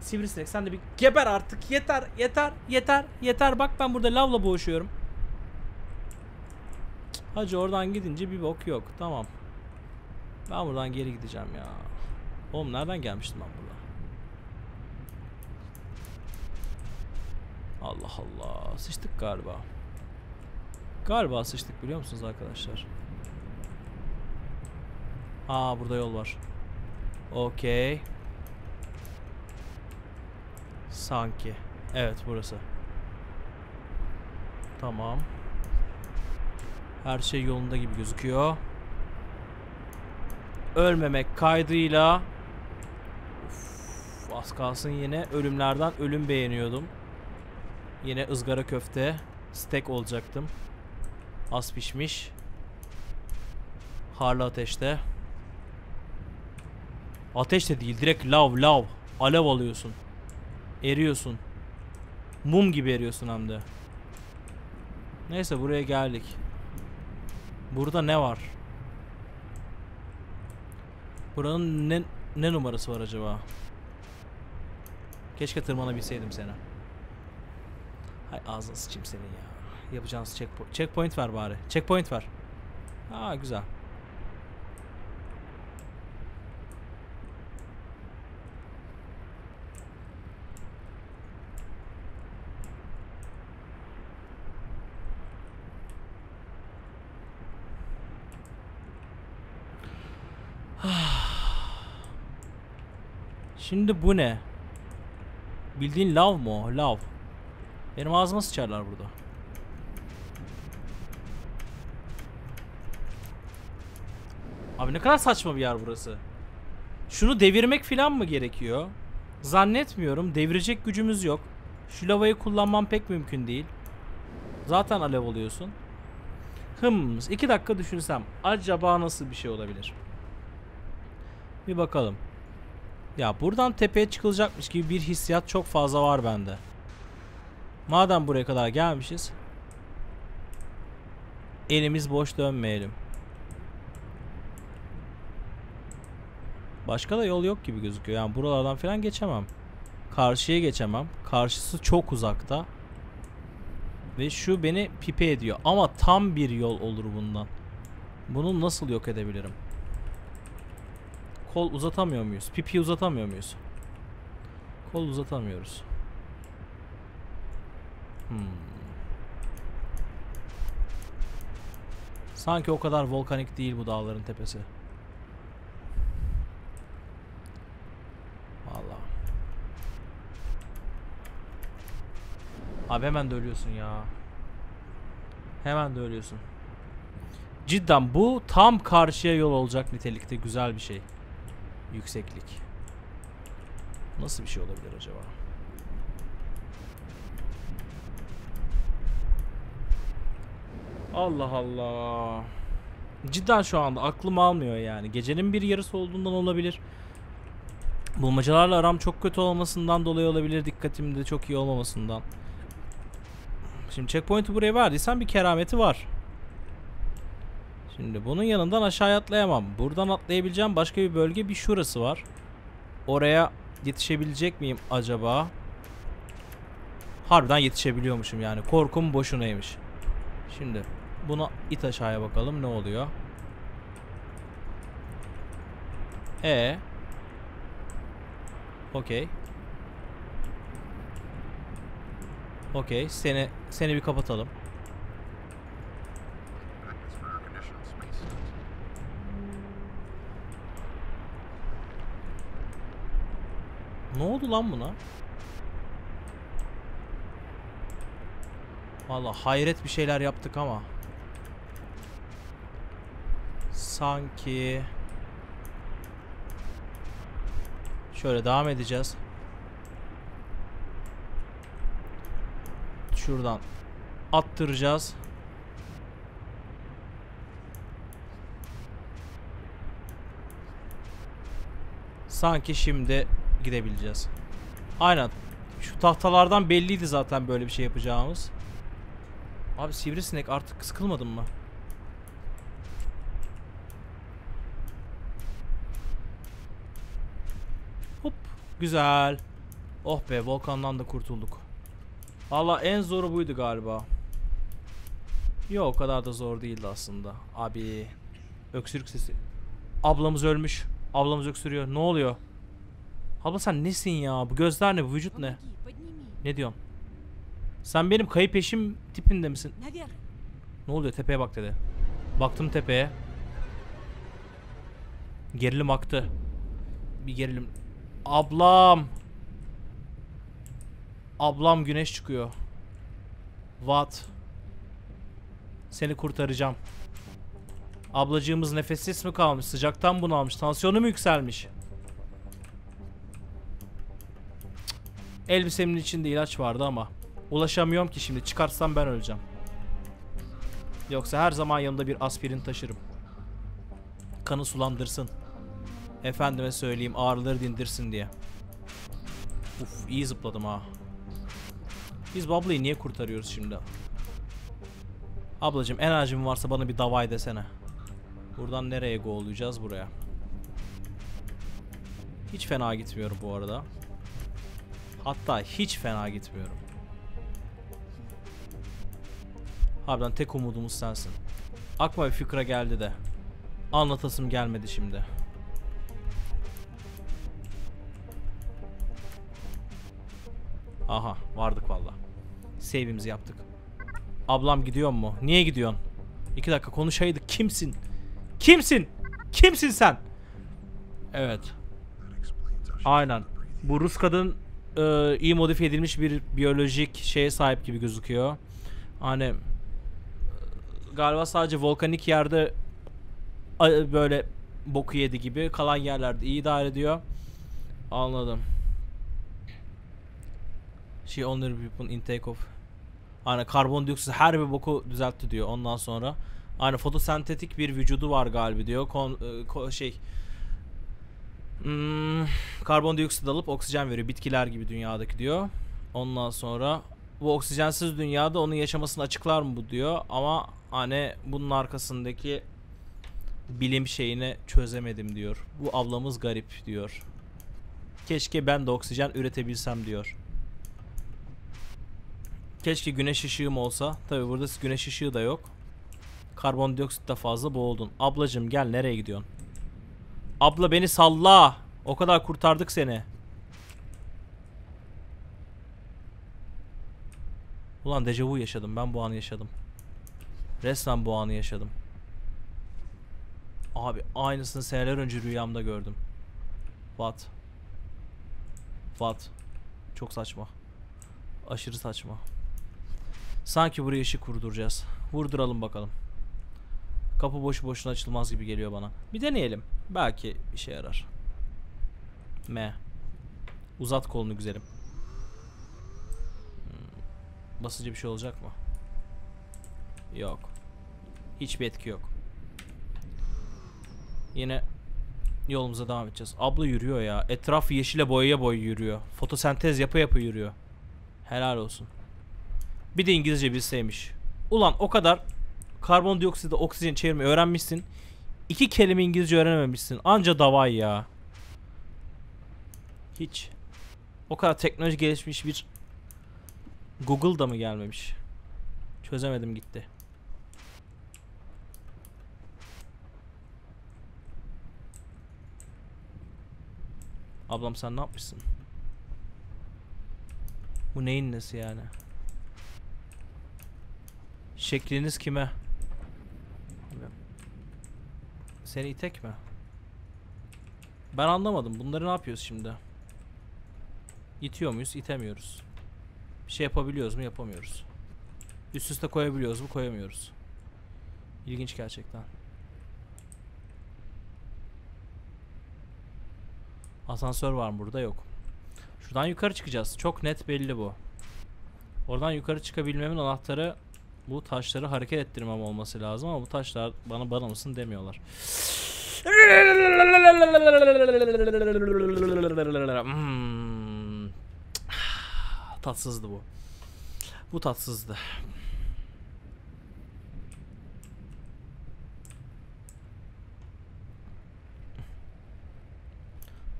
Sivrisinek sen de bir geber artık. Yeter, yeter, yeter, yeter. Bak ben burada lavla boğuşuyorum. Hacı oradan gidince bir bok yok. Tamam. Ben buradan geri gideceğim ya. Oğlum nereden gelmiştim ben burada? Allah Allah. Sıçtık galiba. Galiba sıçtık biliyor musunuz arkadaşlar? Aa burada yol var. Okey. Sanki. Evet burası. Tamam. Her şey yolunda gibi gözüküyor. Ölmemek kaydıyla Uf, az kalsın yine ölümlerden ölüm beğeniyordum. Yine ızgara köfte steak olacaktım. Az pişmiş. Harlı ateşte. Ateş de değil direkt lav lav. Alev alıyorsun. Eriyorsun. Mum gibi eriyorsun hem. Neyse buraya geldik. Burada ne var? Buranın ne, ne numarası var acaba? Keşke tırmanabilseydim seni. Hay ağzını sıçayım senin ya. Yapacağınız checkpoint. Checkpoint ver bari. Checkpoint ver. Aa güzel. Şimdi bu ne? Bildiğin lav mı o? Lav. Benim ağzıma sıçarlar burada. Abi ne kadar saçma bir yer burası. Şunu devirmek falan mı gerekiyor? Zannetmiyorum. Devirecek gücümüz yok. Şu lavayı kullanmam pek mümkün değil. Zaten alev oluyorsun. Hım, iki dakika düşünsem acaba nasıl bir şey olabilir? Bir bakalım. Ya buradan tepeye çıkılacakmış gibi bir hissiyat çok fazla var bende. Madem buraya kadar gelmişiz. Elimiz boş dönmeyelim. Başka da yol yok gibi gözüküyor. Yani buralardan falan geçemem. Karşıya geçemem. Karşısı çok uzakta. Ve şu beni pipe ediyor. Ama tam bir yol olur bundan. Bunu nasıl yok edebilirim? Kol uzatamıyor muyuz? Pipi uzatamıyor muyuz? Kol uzatamıyoruz. Hmm. Sanki o kadar volkanik değil bu dağların tepesi. Vallahi. Abi hemen de ölüyorsun ya. Hemen de ölüyorsun. Cidden bu tam karşıya yol olacak nitelikte güzel bir şey. Yükseklik. Nasıl bir şey olabilir acaba? Allah Allah. Cidden şu anda aklım almıyor yani. Gecenin bir yarısı olduğundan olabilir. Bulmacalarla aram çok kötü olmasından dolayı olabilir. Dikkatim de çok iyi olmamasından. Şimdi checkpoint'i buraya verdiysen bir kerameti var. Şimdi bunun yanından aşağı atlayamam. Buradan atlayabileceğim başka bir bölge bir şurası var. Oraya yetişebilecek miyim acaba? Harbiden yetişebiliyormuşum yani. Korkum boşunaymış. Şimdi buna it aşağıya bakalım ne oluyor. E. Okey. Okey. Seni seni bir kapatalım. Ne oldu lan buna? Vallahi hayret bir şeyler yaptık ama. Sanki Şöyle devam edeceğiz. Şuradan attıracağız. Sanki şimdi gidebileceğiz. Aynen. Şu tahtalardan belliydi zaten böyle bir şey yapacağımız. Abi sivrisinek artık sıkılmadın mı? Hop. Güzel. Oh be volkandan da kurtulduk. Valla en zoru buydu galiba. Yok o kadar da zor değildi aslında. Abi öksürük sesi. Ablamız ölmüş. Ablamız öksürüyor. Ne oluyor? Abla sen nesin ya? Bu gözler ne? Bu vücut ne? Ne diyorsun? Sen benim kayıp eşim tipinde misin? Ne oluyor? Tepeye bak dedi. Baktım tepeye. Gerilim aktı. Bir gerilim. Ablam. Ablam güneş çıkıyor. What? Seni kurtaracağım. Ablacığımız nefessiz mi kalmış? Sıcaktan bunalmış. Tansiyonu mu yükselmiş? Elbisemin içinde ilaç vardı ama ulaşamıyorum ki şimdi. Çıkarsam ben öleceğim. Yoksa her zaman yanımda bir aspirin taşırım. Kanı sulandırsın. Efendime söyleyeyim ağrıları dindirsin diye. Uf iyi zıpladım ha. Biz bu ablayı niye kurtarıyoruz şimdi? Ablacım enerjim varsa bana bir davay desene. Buradan nereye go'layacağız buraya? Hiç fena gitmiyorum bu arada. Hatta hiç fena gitmiyorum. Harbiden tek umudumuz sensin. Aklıma bir fikre geldi de. Anlatasım gelmedi şimdi. Aha vardık valla. Save'imizi yaptık. Ablam gidiyor mu? Niye gidiyorsun? İki dakika konuşaydık. Kimsin? Kimsin? Kimsin sen? Evet. Aynen. Bu Rus kadın e, iyi modifiye edilmiş bir biyolojik şeye sahip gibi gözüküyor. Hani e, galiba sadece volkanik yerde böyle boku yedi gibi kalan yerlerde iyi idare ediyor. Anladım. She only people intake of Hani karbondioksit her bir boku düzeltti diyor ondan sonra. Hani fotosentetik bir vücudu var galiba diyor. Kon, e, ko- şey Hmm, karbondioksit alıp oksijen veriyor. Bitkiler gibi dünyadaki diyor. Ondan sonra bu oksijensiz dünyada onun yaşamasını açıklar mı bu diyor. Ama hani bunun arkasındaki bilim şeyini çözemedim diyor. Bu ablamız garip diyor. Keşke ben de oksijen üretebilsem diyor. Keşke güneş ışığım olsa. Tabi burada güneş ışığı da yok. Karbondioksit de fazla boğuldun. Ablacım gel nereye gidiyorsun? Abla beni salla. O kadar kurtardık seni. Ulan dejavu yaşadım. Ben bu anı yaşadım. Resmen bu anı yaşadım. Abi aynısını seneler önce rüyamda gördüm. What? What? Çok saçma. Aşırı saçma. Sanki buraya ışık vurduracağız. Vurduralım bakalım. Kapı boşu boşuna açılmaz gibi geliyor bana. Bir deneyelim. Belki işe yarar. M. Uzat kolunu güzelim. Hmm. Basıcı bir şey olacak mı? Yok. Hiçbir etki yok. Yine yolumuza devam edeceğiz. Abla yürüyor ya. Etraf yeşile boyaya boy yürüyor. Fotosentez yapa yapa yürüyor. Helal olsun. Bir de İngilizce bilseymiş. Ulan o kadar karbondioksidi oksijen çevirmeyi öğrenmişsin. İki kelime İngilizce öğrenememişsin. Anca davay ya. Hiç. O kadar teknoloji gelişmiş bir Google da mı gelmemiş? Çözemedim gitti. Ablam sen ne yapmışsın? Bu neyin nesi yani? Şekliniz kime? Seni itek mi? Ben anlamadım. Bunları ne yapıyoruz şimdi? İtiyor muyuz? İtemiyoruz. Bir şey yapabiliyoruz mu? Yapamıyoruz. Üst üste koyabiliyoruz mu? Koyamıyoruz. İlginç gerçekten. Asansör var mı burada? Yok. Şuradan yukarı çıkacağız. Çok net belli bu. Oradan yukarı çıkabilmemin anahtarı bu taşları hareket ettirmem olması lazım ama bu taşlar bana bana mısın demiyorlar. Hmm. Tatsızdı bu. Bu tatsızdı.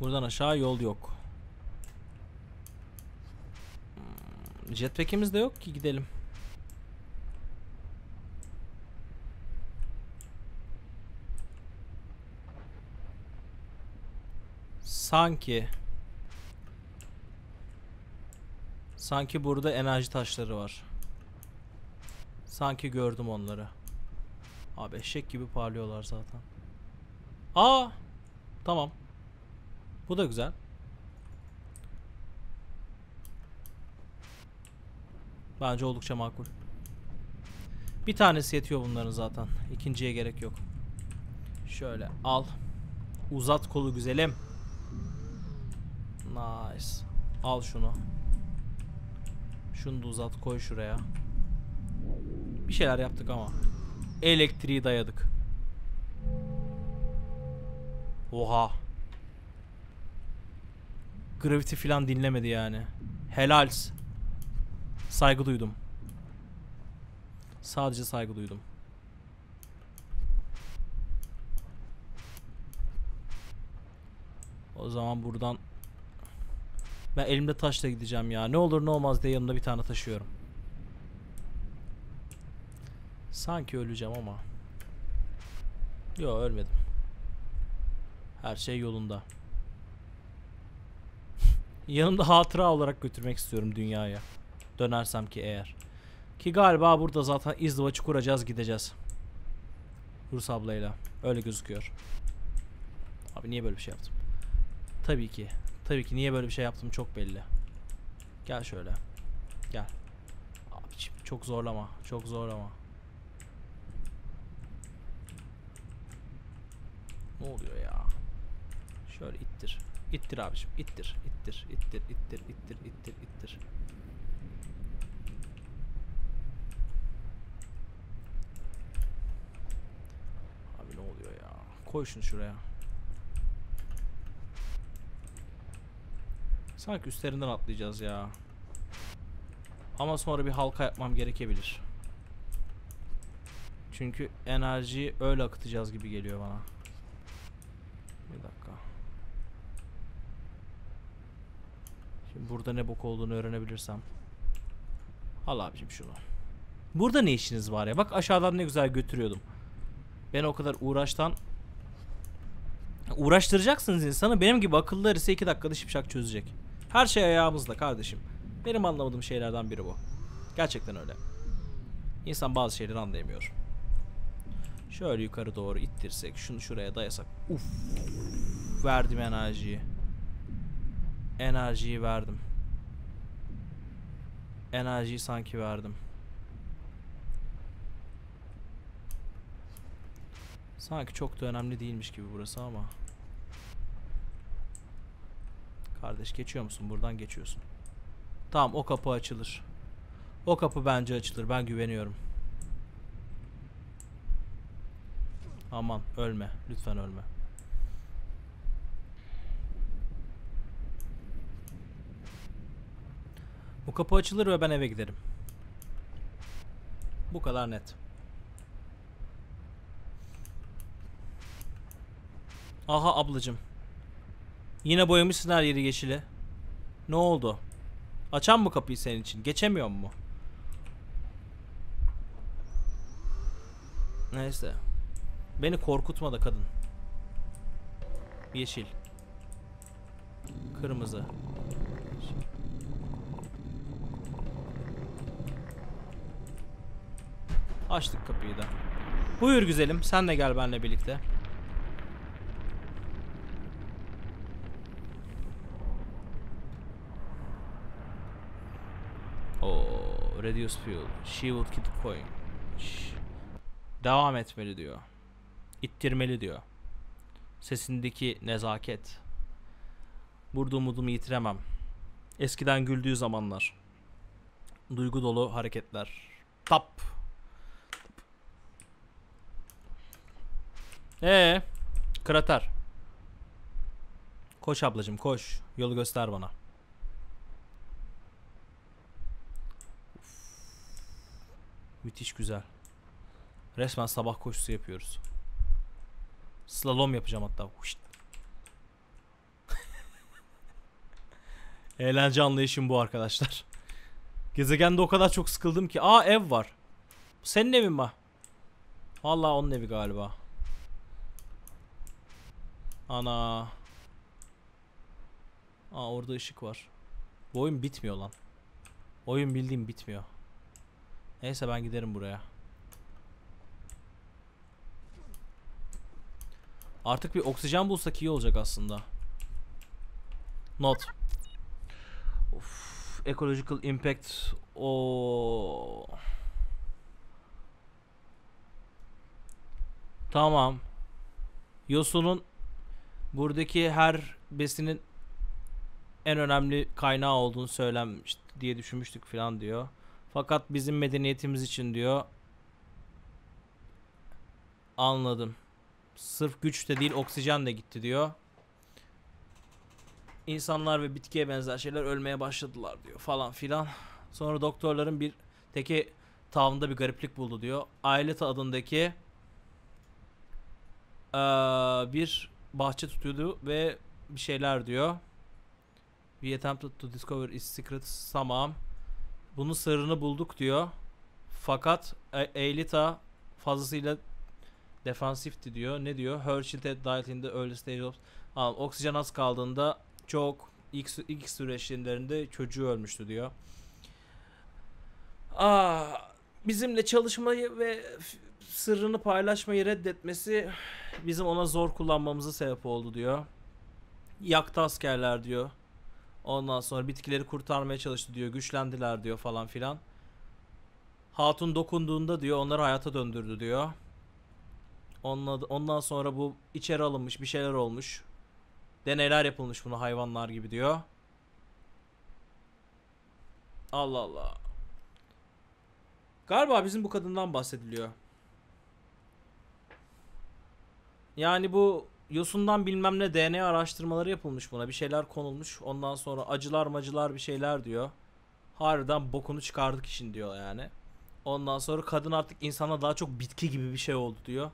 Buradan aşağı yol yok. Jetpack'imiz de yok ki gidelim. Sanki Sanki burada enerji taşları var. Sanki gördüm onları. Abi eşek gibi parlıyorlar zaten. Aa! Tamam. Bu da güzel. Bence oldukça makul. Bir tanesi yetiyor bunların zaten. İkinciye gerek yok. Şöyle al. Uzat kolu güzelim. Nice. Al şunu. Şunu da uzat koy şuraya. Bir şeyler yaptık ama. Elektriği dayadık. Oha. Gravity falan dinlemedi yani. Helals. Saygı duydum. Sadece saygı duydum. O zaman buradan ben elimde taşla gideceğim ya. Ne olur ne olmaz diye yanımda bir tane taşıyorum. Sanki öleceğim ama. Yok ölmedim. Her şey yolunda. Yanımda hatıra olarak götürmek istiyorum dünyaya. Dönersem ki eğer. Ki galiba burada zaten izdivaçı kuracağız gideceğiz. Rus ablayla. Öyle gözüküyor. Abi niye böyle bir şey yaptım? Tabii ki. Tabii ki niye böyle bir şey yaptım çok belli. Gel şöyle. Gel. Abiciğim çok zorlama. Çok zorlama. Ne oluyor ya? Şöyle ittir. İttir abiciğim. İttir. İttir. İttir. İttir. İttir. İttir. İttir. Abi ne oluyor ya? Koy şunu şuraya. Sanki üstlerinden atlayacağız ya. Ama sonra bir halka yapmam gerekebilir. Çünkü enerjiyi öyle akıtacağız gibi geliyor bana. Bir dakika. Şimdi burada ne bok olduğunu öğrenebilirsem. Al abicim şunu. Burada ne işiniz var ya? Bak aşağıdan ne güzel götürüyordum. Ben o kadar uğraştan uğraştıracaksınız insanı. Benim gibi akıllılar ise 2 dakikada şipşak çözecek. Her şey ayağımızda kardeşim. Benim anlamadığım şeylerden biri bu. Gerçekten öyle. İnsan bazı şeyleri anlayamıyor. Şöyle yukarı doğru ittirsek, şunu şuraya dayasak. Uf. Verdim enerjiyi. Enerjiyi verdim. Enerjiyi sanki verdim. Sanki çok da önemli değilmiş gibi burası ama. Kardeş geçiyor musun? Buradan geçiyorsun. Tamam o kapı açılır. O kapı bence açılır. Ben güveniyorum. Aman ölme. Lütfen ölme. Bu kapı açılır ve ben eve giderim. Bu kadar net. Aha ablacım. Yine boyamışsın her yeri yeşile. Ne oldu? Açan mı kapıyı senin için? Geçemiyor mu? Neyse. Beni korkutma da kadın. Yeşil. Kırmızı. Açtık kapıyı da. Buyur güzelim. Sen de gel benimle birlikte. Reduce fuel. She will keep going. Devam etmeli diyor. İttirmeli diyor. Sesindeki nezaket. Burada umudumu yitiremem. Eskiden güldüğü zamanlar. Duygu dolu hareketler. Tap. Ee, krater. Koş ablacım koş. Yolu göster bana. Müthiş güzel. Resmen sabah koşusu yapıyoruz. Slalom yapacağım hatta. Eğlence anlayışım bu arkadaşlar. Gezegende o kadar çok sıkıldım ki. Aa ev var. Senin evin mi? Vallahi onun evi galiba. Ana. Aa orada ışık var. Bu oyun bitmiyor lan. Oyun bildiğim bitmiyor. Neyse ben giderim buraya. Artık bir oksijen bulsak iyi olacak aslında. Not. Of, ecological impact. O. Tamam. Yosun'un buradaki her besinin en önemli kaynağı olduğunu söylenmiş diye düşünmüştük falan diyor. Fakat bizim medeniyetimiz için diyor. Anladım. Sırf güç de değil oksijen de gitti diyor. İnsanlar ve bitkiye benzer şeyler ölmeye başladılar diyor falan filan. Sonra doktorların bir teki tavrında bir gariplik buldu diyor. Aileta adındaki eee, bir bahçe tutuyordu ve bir şeyler diyor. We attempted to discover its secrets. Tamam. Bunun sırrını bulduk diyor. Fakat E- Aelita fazlasıyla defansifti diyor. Ne diyor? Her in the early stage of... Aa, oksijen az kaldığında çok ilk, ilk süreçlerinde çocuğu ölmüştü diyor. Aa, bizimle çalışmayı ve sırrını paylaşmayı reddetmesi bizim ona zor kullanmamıza sebep oldu diyor. Yaktı askerler diyor. Ondan sonra bitkileri kurtarmaya çalıştı diyor. Güçlendiler diyor falan filan. Hatun dokunduğunda diyor onları hayata döndürdü diyor. Ondan, sonra bu içeri alınmış bir şeyler olmuş. Deneyler yapılmış buna hayvanlar gibi diyor. Allah Allah. Galiba bizim bu kadından bahsediliyor. Yani bu yosundan bilmem ne DNA araştırmaları yapılmış buna. Bir şeyler konulmuş. Ondan sonra acılar macılar bir şeyler diyor. Harbiden bokunu çıkardık işin diyor yani. Ondan sonra kadın artık insana daha çok bitki gibi bir şey oldu diyor.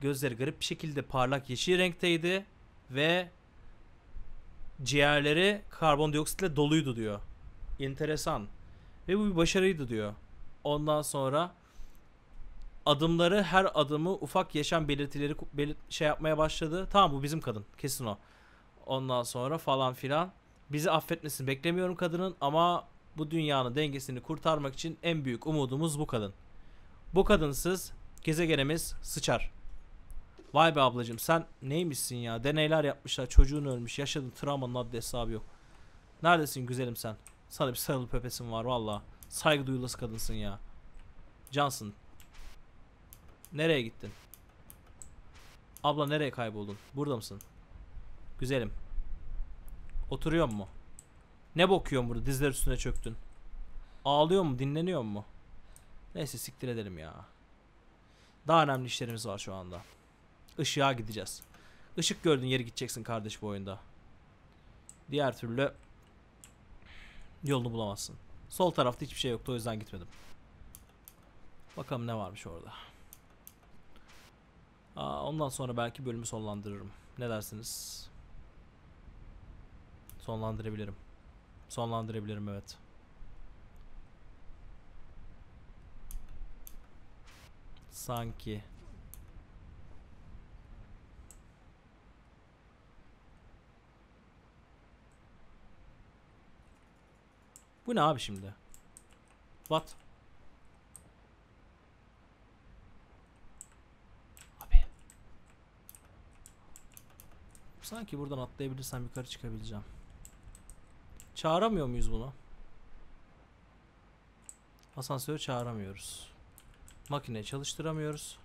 Gözleri garip bir şekilde parlak yeşil renkteydi ve ciğerleri karbondioksitle doluydu diyor. Enteresan. Ve bu bir başarıydı diyor. Ondan sonra adımları her adımı ufak yaşam belirtileri belir- şey yapmaya başladı. Tamam bu bizim kadın. Kesin o. Ondan sonra falan filan. Bizi affetmesini beklemiyorum kadının ama bu dünyanın dengesini kurtarmak için en büyük umudumuz bu kadın. Bu kadınsız gezegenimiz sıçar. Vay be ablacım sen neymişsin ya? Deneyler yapmışlar. Çocuğun ölmüş. Yaşadın travmanın adlı hesabı yok. Neredesin güzelim sen? Sana bir sarılıp öpesim var valla. Saygı duyulası kadınsın ya. Cansın. Nereye gittin? Abla nereye kayboldun? Burada mısın? Güzelim. Oturuyor mu? Ne bakıyorsun burada? Dizler üstüne çöktün. Ağlıyor mu? Dinleniyor mu? Neyse siktir edelim ya. Daha önemli işlerimiz var şu anda. Işığa gideceğiz. Işık gördüğün yere gideceksin kardeş bu oyunda. Diğer türlü yolunu bulamazsın. Sol tarafta hiçbir şey yoktu o yüzden gitmedim. Bakalım ne varmış orada. Aa, ondan sonra belki bölümü sonlandırırım. Ne dersiniz? Sonlandırabilirim. Sonlandırabilirim evet. Sanki. Bu ne abi şimdi? What? Sanki buradan atlayabilirsem yukarı çıkabileceğim. Çağıramıyor muyuz bunu? Asansörü çağıramıyoruz. Makineyi çalıştıramıyoruz.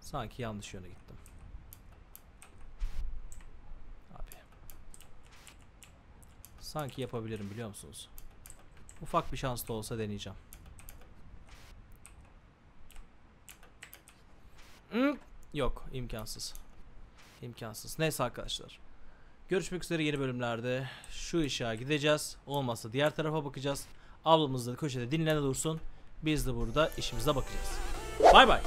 Sanki yanlış yöne gittim. Abi. Sanki yapabilirim biliyor musunuz? Ufak bir şans da olsa deneyeceğim. Hmm, Yok imkansız. İmkansız. Neyse arkadaşlar. Görüşmek üzere yeni bölümlerde. Şu ışığa gideceğiz. Olmazsa diğer tarafa bakacağız. Ablamız da köşede dinlene dursun. Biz de burada işimize bakacağız. Bay bay.